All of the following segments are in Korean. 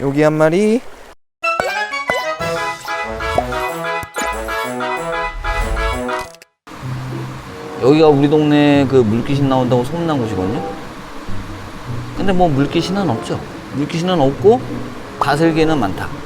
여기 한 마리. 여기가 우리 동네 그 물귀신 나온다고 소문난 곳이거든요. 근데 뭐 물귀신은 없죠. 물귀신은 없고 다슬기는 많다.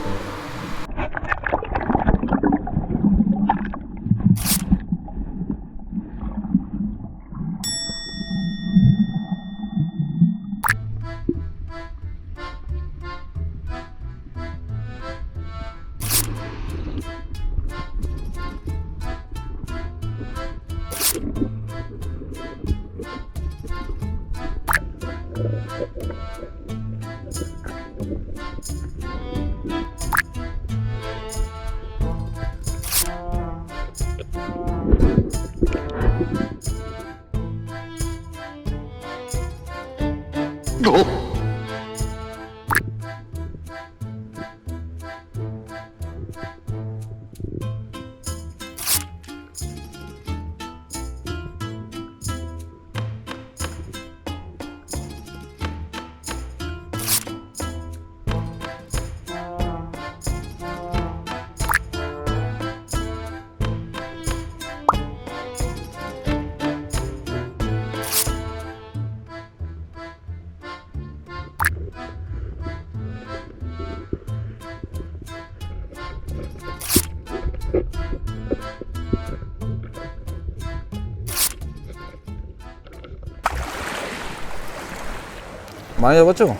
そ。 많이 잡았죠?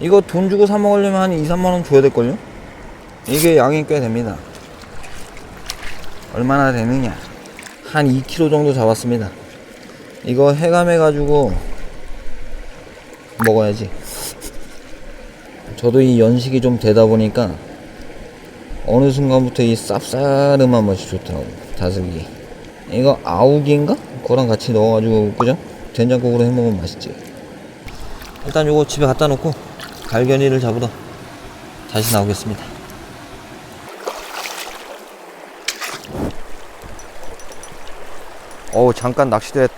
이거 돈 주고 사 먹으려면 한 2, 3만 원 줘야 될걸요? 이게 양이 꽤 됩니다. 얼마나 되느냐? 한 2kg 정도 잡았습니다. 이거 해감해가지고 먹어야지. 저도 이 연식이 좀 되다 보니까 어느 순간부터 이 쌉싸름한 맛이 좋더라고. 다슬기. 이거 아욱인가? 그거랑 같이 넣어가지고 그죠? 된장국으로 해 먹으면 맛있지. 일단 요거 집에 갖다 놓고 갈견이를 잡으러 다시 나오겠습니다. 어우 잠깐 낚시대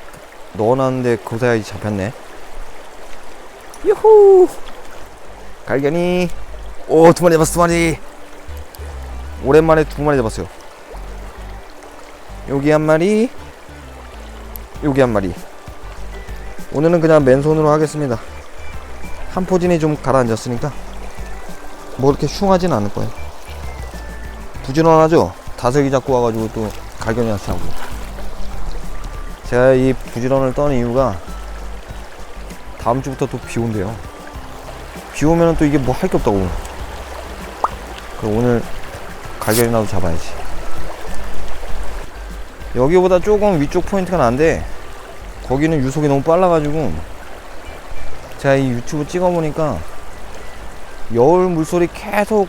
넣어놨는데 고사야지 잡혔네. 유후 갈견이 오 두 마리 잡았어 두 마리 오랜만에 두 마리 잡았어요. 여기 한 마리 여기 한 마리 오늘은 그냥 맨손으로 하겠습니다. 한 포진이 좀 가라앉았으니까 뭐 이렇게 흉하진 않을 거예요. 부지런하죠? 다슬기 잡고 와가지고 또 갈견이 하고. 제가 이 부지런을 떠는 이유가 다음 주부터 또 비 온대요. 비 오면 또 이게 뭐 할 게 없다고. 그럼 오늘 갈견이라도 잡아야지. 여기보다 조금 위쪽 포인트가 난데 거기는 유속이 너무 빨라가지고 제가 이 유튜브 찍어보니까 여울 물소리 계속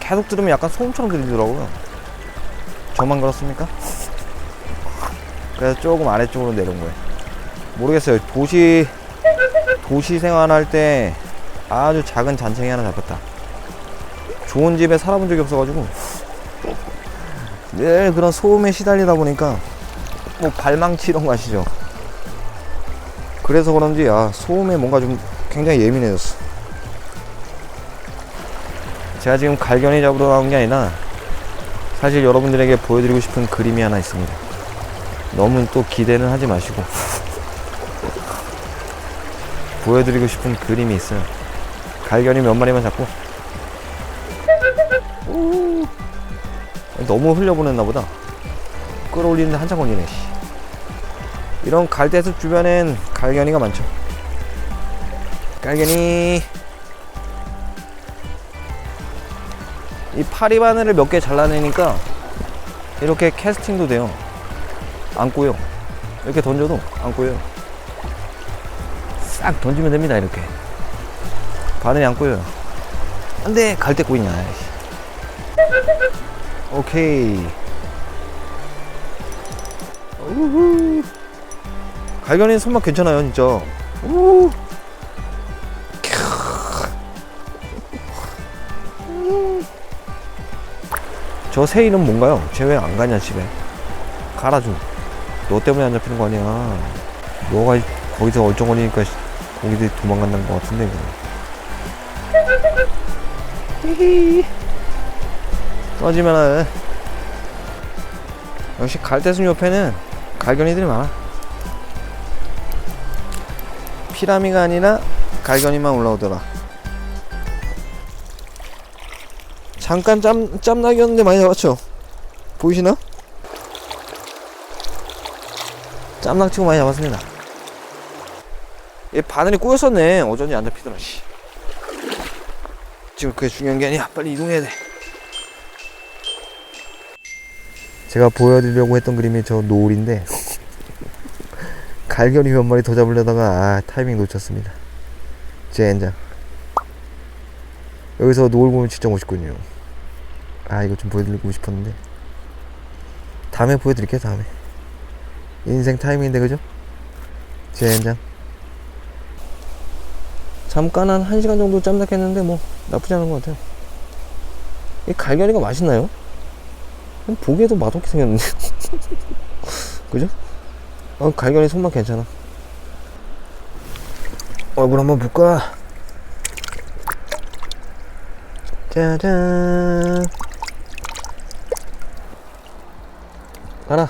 계속 들으면 약간 소음처럼 들리더라고요. 저만 그렇습니까? 그래서 조금 아래쪽으로 내려온 거예요. 모르겠어요. 도시 도시 생활할 때 아주 작은 잔챙이 하나 잡혔다. 좋은 집에 살아본 적이 없어가지고 늘 그런 소음에 시달리다 보니까 뭐 발망치 이런 거 아시죠? 그래서 그런지 아 소음에 뭔가 좀 굉장히 예민해졌어. 제가 지금 갈견이 잡으러 나온 게 아니라 사실 여러분들에게 보여드리고 싶은 그림이 하나 있습니다. 너무 또 기대는 하지 마시고 보여드리고 싶은 그림이 있어요. 갈견이 몇 마리만 잡고 오, 너무 흘려보냈나 보다. 끌어올리는데 한참 걸리네. 씨. 이런 갈대숲 주변엔 갈견이가 많죠. 갈견이 이 파리바늘을 몇 개 잘라내니까 이렇게 캐스팅도 돼요. 안 꼬여. 이렇게 던져도 안 꼬여요. 싹 던지면 됩니다. 이렇게 바늘이 안 꼬여요. 안돼 갈대 꼬이냐. 오케이. 우후. 갈견이 손맛 괜찮아요, 진짜. 우. 저새 이름 뭔가요? 쟤 왜 안 가냐 집에? 좀. 너 때문에 안 잡히는 거 아니야? 너가 거기서 얼쩡거리니까 고기들이 도망간다는 것 같은데 이거. 떠지면은 역시 갈대숲 옆에는 갈견이들이 많아. 피라미가 아니라 갈견이만 올라오더라. 잠깐 짬, 짬나기였는데 많이 잡았죠? 보이시나? 짬낙치고 많이 잡았습니다. 얘 바늘이 꼬였었네. 어쩐지 안 잡히더라, 씨. 지금 그게 중요한 게 아니야. 빨리 이동해야 돼. 제가 보여드리려고 했던 그림이 저 노을인데 갈견이 몇 마리 더 잡으려다가 아, 타이밍 놓쳤습니다. 젠장. 여기서 노을 보면 진짜 멋있군요. 아 이거 좀 보여드리고 싶었는데 다음에 보여드릴게요 다음에 인생 타이밍인데 그죠? 젠장 잠깐 한 1시간 정도 짬낚했는데 뭐 나쁘지 않은 것 같아요 이 갈견이가 맛있나요? 보기에도 맛없게 생겼는데 그죠? 어, 갈견이 손맛 괜찮아. 얼굴 한번 볼까? 짜잔. 가라